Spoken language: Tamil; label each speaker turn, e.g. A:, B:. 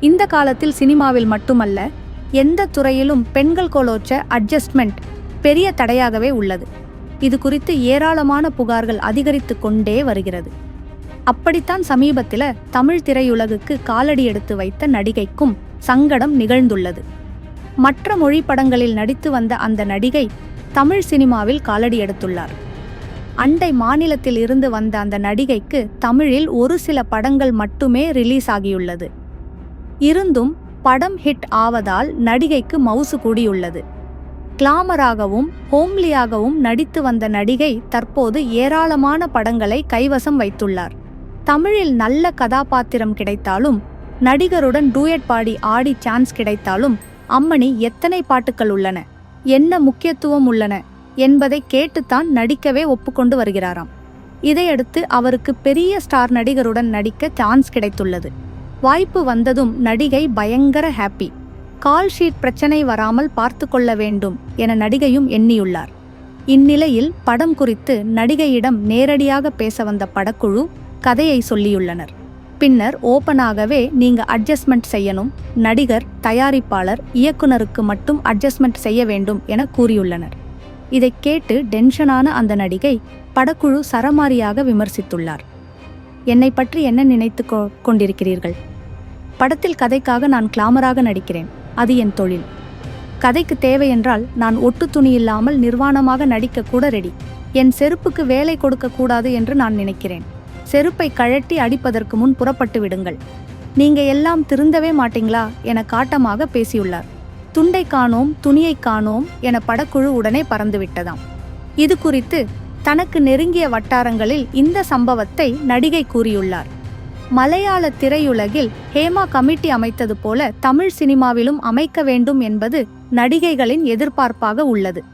A: இந்த காலத்தில் சினிமாவில் மட்டுமல்ல எந்த துறையிலும் பெண்கள் கோலோச்ச அட்ஜஸ்ட்மெண்ட் பெரிய தடையாகவே உள்ளது. இது குறித்து ஏராளமான புகார்கள் அதிகரித்து கொண்டே வருகிறது. அப்படித்தான் சமீபத்தில் தமிழ் திரையுலகுக்கு காலடி எடுத்து வைத்த நடிகைக்கும் சங்கடம் நிகழ்ந்துள்ளது. மற்ற மொழி படங்களில் நடித்து வந்த அந்த நடிகை தமிழ் சினிமாவில் காலடி எடுத்துள்ளார். அண்டை மாநிலத்தில் இருந்து வந்த அந்த நடிகைக்கு தமிழில் ஒரு சில படங்கள் மட்டுமே ரிலீஸ் ஆகியுள்ளது. இருந்தும் படம் ஹிட் ஆவதால் நடிகைக்கு மவுசு கூடியுள்ளது. கிளாமராகவும் ஹோம்லியாகவும் நடித்து வந்த நடிகை தற்போது ஏராளமான படங்களை கைவசம் வைத்துள்ளார். தமிழில் நல்ல கதாபாத்திரம் கிடைத்தாலும் நடிகருடன் டூயட் பாடி ஆடி சான்ஸ் கிடைத்தாலும் அம்மணி எத்தனை பாட்டுக்கள் உள்ளன என்ன முக்கியத்துவம் உள்ளன என்பதை கேட்டுத்தான் நடிக்கவே ஒப்புக்கொண்டு வருகிறாராம். இதையடுத்து அவருக்கு பெரிய ஸ்டார் நடிகருடன் நடிக்க சான்ஸ் கிடைத்துள்ளது. வாய்ப்பு வந்ததும் நடிகை பயங்கர ஹாப்பி கால் ஷீட் பிரச்சனை வராமல் பார்த்து கொள்ள வேண்டும் என நடிகையும் எண்ணியுள்ளார். இந்நிலையில் படம் குறித்து நடிகையிடம் நேரடியாக பேச வந்த படக்குழு கதையை சொல்லியுள்ளனர். பின்னர் ஓப்பனாகவே நீங்க அட்ஜஸ்ட்மெண்ட் செய்யணும் நடிகர் தயாரிப்பாளர் இயக்குனருக்கு மட்டும் அட்ஜஸ்ட்மெண்ட் செய்ய வேண்டும் என கூறியுள்ளனர். இதை கேட்டு டென்ஷனான அந்த நடிகை படக்குழு சரமாரியாக விமர்சித்துள்ளார். என்னை பற்றி என்ன நினைத்து கொ- கொண்டிருக்கிறீர்கள்? படத்தில் கதைக்காக நான் கிளாமராக நடிக்கிறேன். அது என் தொழில். கதைக்கு தேவையென்றால் நான் ஒட்டு துணி இல்லாமல் நிர்வாணமாக நடிக்க கூட ரெடி. என் செருப்புக்கு வேலை கொடுக்க கூடாது என்று நான் நினைக்கிறேன். செருப்பை கழட்டி அடிப்பதற்கு முன் புறப்பட்டு விடுங்கள். நீங்க எல்லாம் திருந்தவே மாட்டீங்களா? என காட்டமாக பேசியுள்ளார். துண்டை காணோம் துணியை காணோம் என படக்குழு உடனே பறந்துவிட்டதாம். இது குறித்து தனக்கு நெருங்கிய வட்டாரங்களில் இந்த சம்பவத்தை நடிகை கூறியுள்ளார். மலையாள திரையுலகில் ஹேமா கமிட்டி அமைத்தது போல தமிழ் சினிமாவிலும் அமைக்க வேண்டும் என்பது நடிகைகளின் எதிர்பார்ப்பாக உள்ளது.